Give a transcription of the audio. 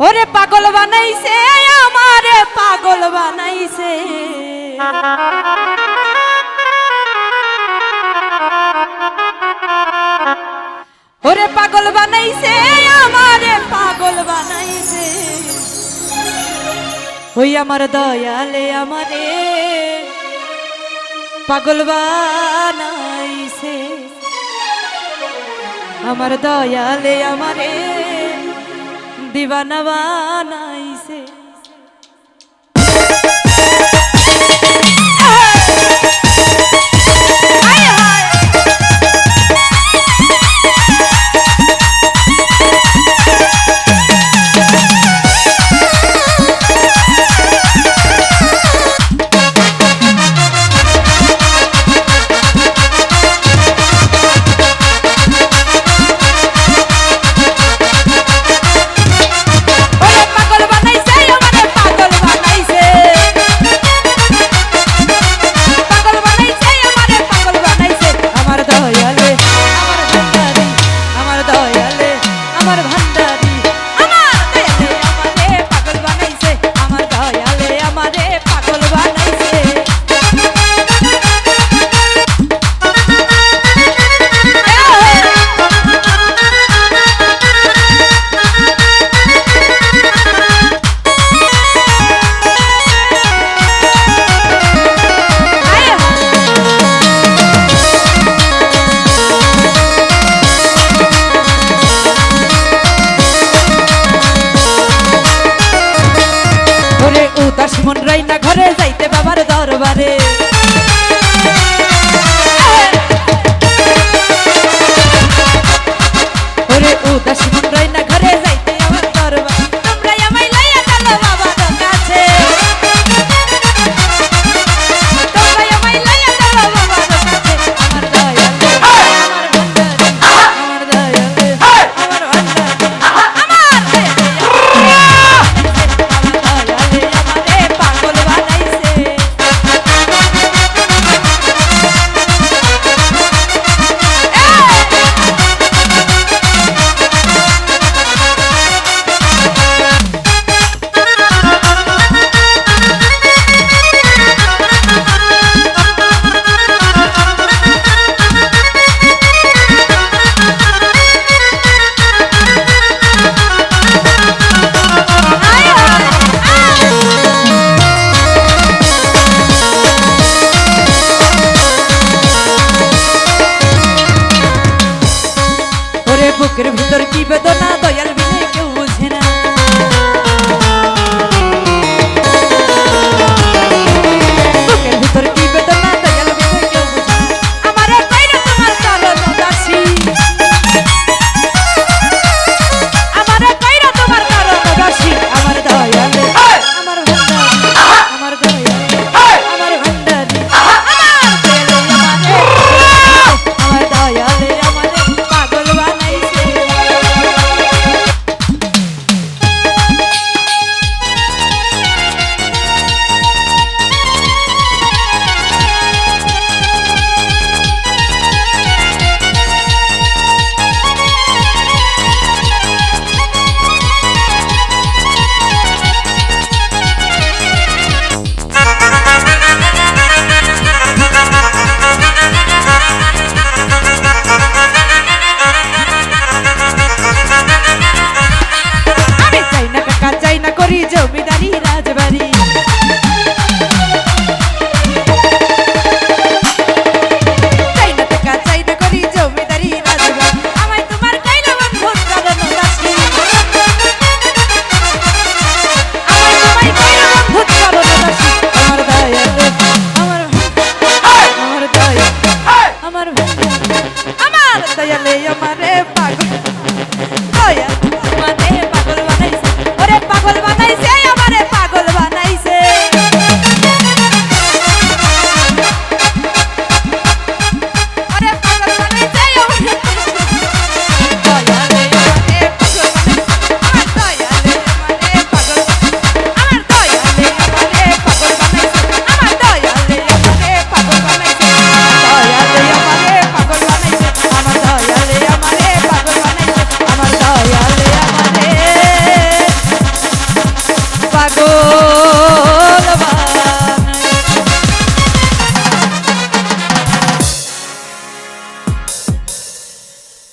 ওরে পাগল বানাইছে, আমারে পাগল বানাইছে। ওরে পাগল বানাইছে, আমারে পাগল বানাইছে। ওই আমার দয়ালে আমারে পাগল বানাইছে। আমার দয়ালে আমারে দিবানা বানাইছে উদাস মন রাইনা ঘরে যাইতে বাবার দরবারে। বুকের ভিতর কি বেদনা দয়াল বিনে আমার আমার দয়ালে আমারে পাগল গো।